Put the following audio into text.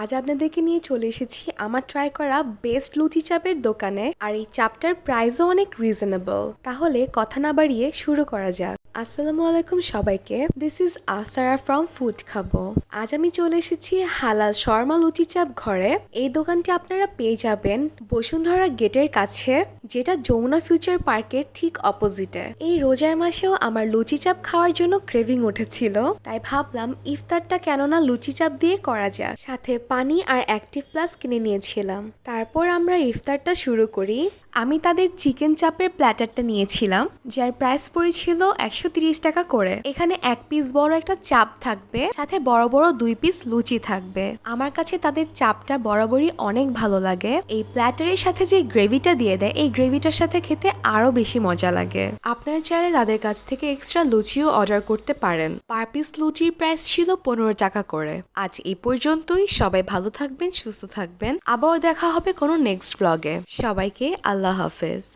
আজ আপনাদেরকে নিয়ে চলে এসেছি আমার ট্রাই করা বেস্ট লুচি চাপের দোকানে, আর এই চাপটার প্রাইসও অনেক রিজনেবল তাহলে কথা না বাড়িয়ে শুরু করা যাক। আসসালামু আলাইকুম সবাইকে। This is Asara from food খাব। আজ আমি চলে এসেছি হালাল শর্মা লুচি চাপ ঘরে। এই দোকানটি আপনারা পেয়ে যাবেন বসুন্ধরা গেটের কাছে, যেটা যমুনা ফিউচার পার্কের ঠিক অপোজিটে এই রোজার মাসেও আমার লুচি চাপ খাওয়ার জন্য ক্রেভিং উঠেছিল, তাই ভাবলাম ইফতারটা কেননা লুচি চাপ দিয়ে করা যাক। সাথে পানি আর অ্যাক্টিভ প্লাস কিনে নিয়েছিলাম। তারপর আমরা ইফতারটা শুরু করি। আমি তাদের চিকেন চাপের প্ল্যাটারটা নিয়েছিলাম, যার প্রাইস পড়েছিল একশো টাকা করে। এখানে এক পিস বড় একটা চাপ থাকবে, সাথে বড় বড় দুই পিস লুচি থাকবে। আমার কাছে তাদের চাপটা বরাবরই অনেক ভালো লাগে। এই প্ল্যাটারের সাথে যে গ্রেভিটা দিয়ে দেয়, এই গ্রেভিটার সাথে খেতে আরও বেশি মজা লাগে। আপনারা চাইলে তাদের কাছ থেকে এক্সট্রা লুচিও অর্ডার করতে পারেন। পার পিস লুচির প্রাইস ছিল পনেরো টাকা করে। আজ এই পর্যন্তই। সবাই ভালো থাকবেন, সুস্থ থাকবেন। আবার দেখা হবে কোনো নেক্সট ব্লগে সবাইকে আল্লাহ হাফেজ।